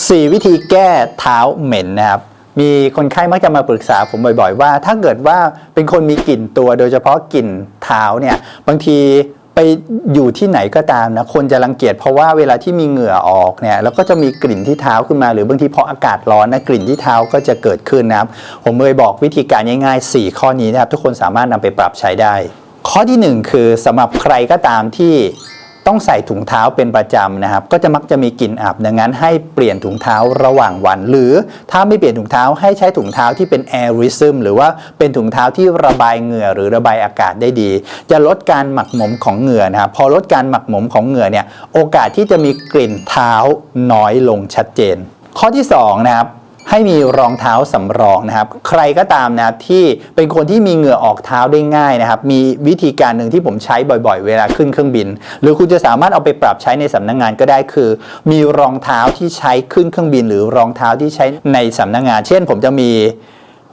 4 วิธีแก้เท้าเหม็นนะครับมีคนไข้มักจะมาปรึกษาผมบ่อยๆ ว่า ถ้าเกิดว่าเป็นคนมีกลิ่นตัวโดยเฉพาะกลิ่นเท้าเนี่ยบางทีไปอยู่ที่ไหนก็ตามนะคนจะรังเกียจเพราะว่าเวลาที่มีเหงื่อออกเนี่ยแล้วก็จะมีกลิ่นที่เท้าขึ้นมา หรือบางทีพออากาศร้อนนะกลิ่นที่เท้าก็จะเกิดขึ้นนะครับผมเลยบอกวิธีการง่ายๆ 4 ข้อนี้นะครับทุกคนสามารถนำไปปรับใช้ได้ ข้อทีหนึ่1 คือสำหรับใครก็ตามที่ ต้องใส่ถุงเท้าเป็นประจำนะครับ ก็จะมักจะมีกลิ่นอับดังนั้นให้เปลี่ยนถุงเท้าระหว่างวัน หรือถ้าไม่เปลี่ยนถุงเท้าให้ใช้ถุงเท้าที่เป็น air rhythm หรือว่าเป็นถุงเท้าที่ระบายเหงื่อหรือระบายอากาศได้ดี จะลดการหมักหมมของเหงื่อนะครับพอลดการหมักหมมของเหงื่อเนี่ยโอกาสที่จะมีกลิ่นเท้าน้อยลงชัดเจน ข้อที่สองนะครับ ให้มีรองเท้าสำรองนะครับ ใครก็ตามนะครับที่เป็นคนที่มีเหงื่อออกเท้าได้ง่ายนะครับ มีวิธีการหนึ่งที่ผมใช้บ่อยๆ เวลาขึ้นเครื่องบิน หรือคุณจะสามารถเอาไปปรับใช้ในสำนักงานก็ได้คือ มีรองเท้าที่ใช้ขึ้นเครื่องบิน หรือรองเท้าที่ใช้ในสำนักงาน เช่น ผมจะมี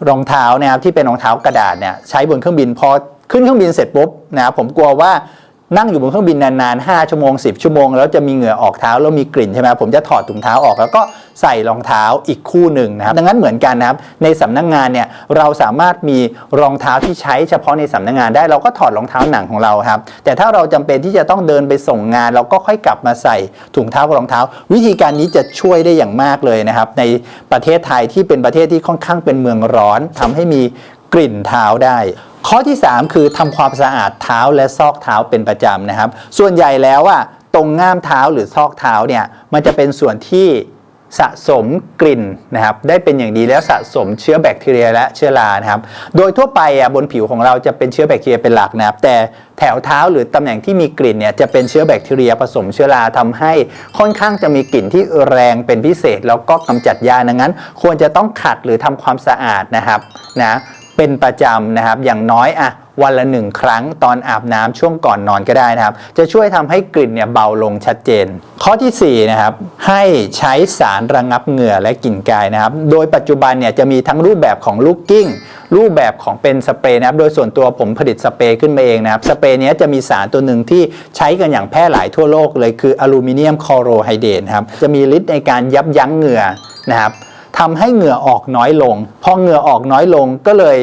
รองเท้านะครับที่เป็นรองเท้ากระดาษเนี่ยใช้บนเครื่องบินพอขึ้นเครื่องบินเสร็จปุ๊บนะครับผมกลัวว่า นั่งอยู่บนเครื่องบินนานๆ 5 ชั่วโมง 10 ชั่วโมง แล้วจะมีเหงื่อออกเท้าแล้วมีกลิ่นใช่ไหมผมจะถอดถุงเท้าออกแล้วก็ใส่รองเท้าอีกคู่หนึ่งนะครับดังนั้นเหมือนกันนะครับในสำนักงงานเนี่ยเราสามารถมีรองเท้าที่ใช้เฉพาะในสำนักงานได้เราก็ถอดรองเท้าหนังของเราครับแต่ถ้าเราจำเป็นที่จะต้องเดินไปส่งงาน เราก็ค่อยกลับมาใส่ถุงเท้ากับรองเท้า วิธีการนี้จะช่วยได้อย่างมากเลยนะครับในประเทศไทยที่เป็นประเทศที่ค่อนข้างเป็นเมืองร้อนทำให้มี กลิ่นเท้าได้ ข้อที่ 3 คือทำความสะอาดเท้าและซอกเท้าเป็นประจำนะครับ ส่วนใหญ่แล้วอะตรงง่ามเท้าหรือซอกเท้าเนี่ยมันจะเป็นส่วนที่สะสมกลิ่นนะครับได้เป็นอย่างดีแล้วสะสมเชื้อแบคทีเรียและเชื้อรานะครับโดยทั่วไปอะบนผิวของเราจะเป็นเชื้อแบคทีเรียเป็นหลักนะครับแต่แถวเท้าหรือตำแหน่งที่มีกลิ่นเนี่ยจะเป็นเชื้อแบคทีเรียผสมเชื้อราทำให้ค่อนข้างจะมีกลิ่นที่แรงเป็นพิเศษ แล้วก็กำจัดยาดังนั้น ควรจะต้องขัดหรือทำความสะอาดนะครับนะ เป็นประจำนะครับ อย่างน้อยอะวันละหนึ่งครั้งตอนอาบน้ำช่วงก่อนนอนก็ได้นะครับ จะช่วยทำให้กลิ่นเนี่ยเบาลงชัดเจน ข้อทีสี่4นะครับให้ใช้สารระงับเหงื่อและกลิ่นกายนะครับ โดยปัจจุบันเนี่ยจะมีทั้งรูปแบบของลูกกิ้ง รูปแบบของเป็นสเปรย์นะครับ โดยส่วนตัวผมผลิตสเปรย์ขึ้นมาเองนะครับ สเปรย์นี้จะมีสารตัวหนึ่งที่ใช้กันอย่างแพร่หลายทั่วโลกเลยคืออลูมิเนียมคลอโรไฮเดรตครับ จะมีฤทธิ์ในการยับยั้งเหงื่อนะครับ ทำให้เหงื่อออกน้อยลง พอเหงื่อออกน้อยลงก็เลย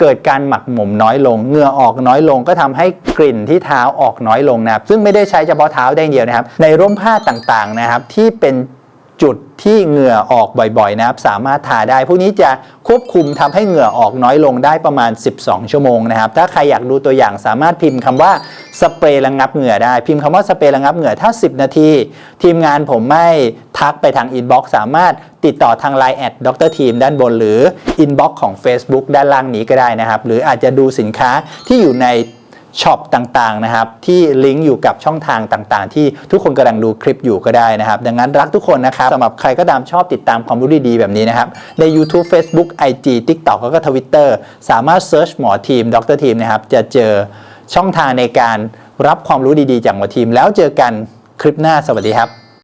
เกิดการหมักหมมน้อยลง เหงื่อออกน้อยลงก็ทำให้กลิ่นที่เท้าออกน้อยลงนะครับ ซึ่งไม่ได้ใช้เฉพาะเท้าได้เดียวนะครับ ในร่มผ้าต่างๆนะครับที่เป็น จุดที่เหงื่อออกบ่อยๆนะครับ สามารถทาได้ พวกนี้จะควบคุมทำให้เหงื่อออกน้อยลงได้ประมาณ 12 ชั่วโมงนะครับ ถ้าใครอยากดูตัวอย่างสามารถพิมพ์คำว่าสเปรย์ระงับเหงื่อได้ พิมพ์คำว่าสเปรย์ระงับเหงื่อถ้า 10 นาที ทีมงานผมไม่ทักไปทางอินบ็อกซ์สามารถติดต่อทาง Line แอดดรทีมด้านบนหรืออินบ็อกซ์ของ Facebook ด้านล่างนี้ก็ได้นะครับ หรืออาจจะดูสินค้าที่อยู่ใน ช็อปต่างๆนะครับที่ลิงก์อยู่กับช่องทางต่างๆ ที่ทุกคนกำลังดูคลิปอยู่ก็ได้นะครับ ดังนั้นรักทุกคนนะครับสำหรับใครก็ตามชอบติดตามความรู้ดีๆแบบนี้นะครับ ใน YouTube Facebook IG TikTok แล้วก็ Twitter สามารถเซิร์ชหมอทีมดรทีมนะครับจะเจอช่องทางในการรับความรู้ดีๆ จากหมอทีม แล้วเจอกันคลิปหน้าสวัสดีครับ